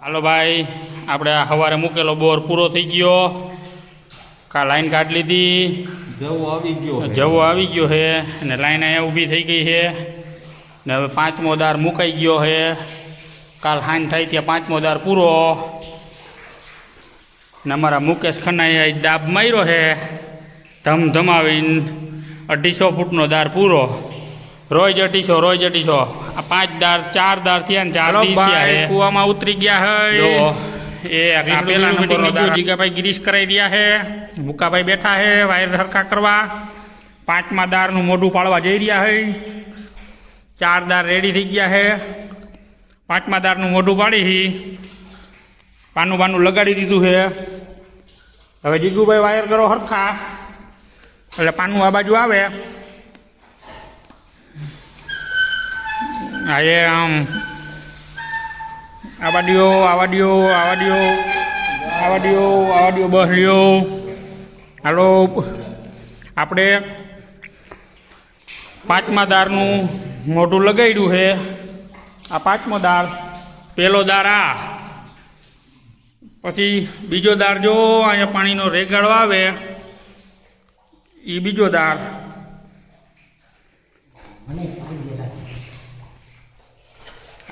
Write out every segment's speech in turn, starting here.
હાલો ભાઈ આપણે આ સવારે મૂકેલો બોર પૂરો થઈ ગયો. કા લાઈન કાઢ લીધી? જવું આવી ગયો. જવો આવી ગયો છે અને લાઈન અહીંયા ઊભી થઈ ગઈ છે ને હવે પાંચમો દાર મુકાઈ ગયો છે કાલ હાન થાય ત્યાં પાંચમો દાર પૂરો. ને અમારા મુકેશ ખન્નાએ દાબ માર્યો છે ધમધમાવીને અઢીસો ફૂટનો દાર પૂરો. રોજ અઢીસો રોજ અઢીસો. આ પાંચ દાર ચાર દાર થયા ને ચાર દી થયા કુવામાં ઉતરી ગયા હે એ પેલા નંબરનો દાર. જીગાભાઈ ગિરીશ કરાઈ રહ્યા હે. મુકાભાઈ બેઠા હે વાયર સરખા કરવા. પાંચમા દારનું મોઢું પાડવા જઈ રહ્યા હે ચાર દાર રેડી થઈ ગયા હે. પાંચમા દારનું મોઢું પાડી પાનું બાનું લગાડી દીધું છે હવે જીગુભાઈ વાયર કરો સરખા એટલે પાનું આ બાજુ આવે. આ એ આમ. આવાડીઓ આવાડીઓ આવાડીઓ આવાડીઓ બસ લ્યો હાલો, આપણે પાંચમા દારનું મોઢું લગાડ્યું છે. આ પાંચમો દાર, પહેલો દાર આ. પછી બીજો દાર જો અહીંયા પાણીનો રેગાડો આવે એ બીજો દાર.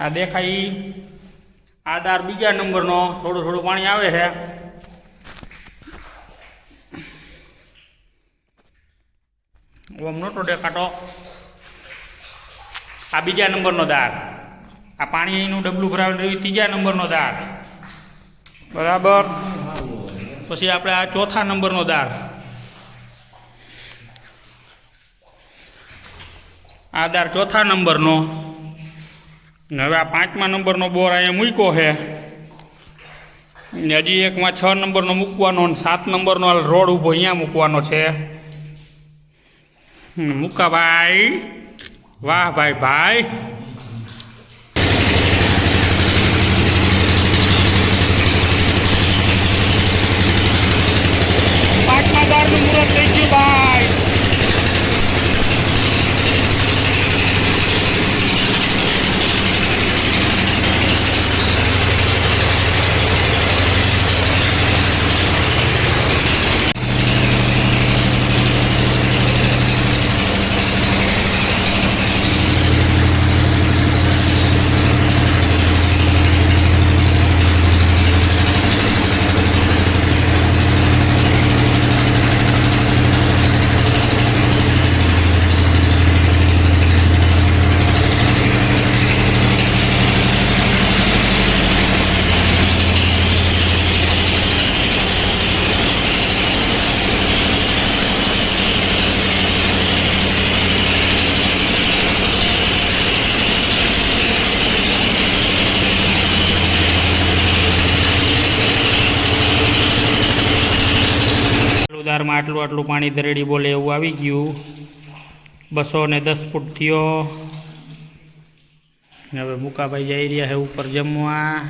આ દેખાય આ બીજા નંબરનો થોડું થોડું પાણી આવે છે. ઓમ નહોતો દેખાતો. આ બીજા નંબરનો દાર. આ પાણીનું ડબલું ભરાવેલું રહ્યું, ત્રીજા નંબરનો દાર. બરાબર. પછી આપણે આ ચોથા નંબરનો દાર. આ દાર ચોથા નંબરનો. હવે આ પાંચમા નંબરનો બોર અહીંયા મૂક્યો છે. હજી એકમાં છ નંબરનો મૂકવાનો અને સાત નંબરનો રોડ ઊભો અહીંયા મૂકવાનો છે. મૂકા ભાઈ. વાહ ભાઈ ભાઈ પાંચમા દારનું મુહૂર્ત થઈ ગયું ભાઈ દારમાં આટલું આટલું પાણી દરેડી બોલે એવું આવી ગયું. બસો ને દસ ફૂટ થયો. હવે મુકાભાઈ જઈ રહ્યા છે ઉપર જમવા.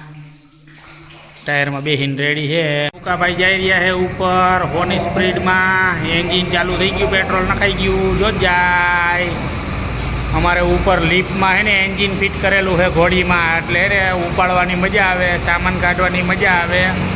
ટાયરમાં બેસીને રેડી છે. મુકાભાઈ જઈ રહ્યા છે ઉપર. હોની સ્પીડમાં. એન્જિન ચાલુ થઈ ગયું, પેટ્રોલ નખાઈ ગયું. જો જાય. અમારે ઉપર લિફ્ટમાં છે ને એન્જિન ફિટ કરેલું છે ઘોડીમાં. એટલે ઉપાડવાની મજા આવે, સામાન કાઢવાની મજા આવે.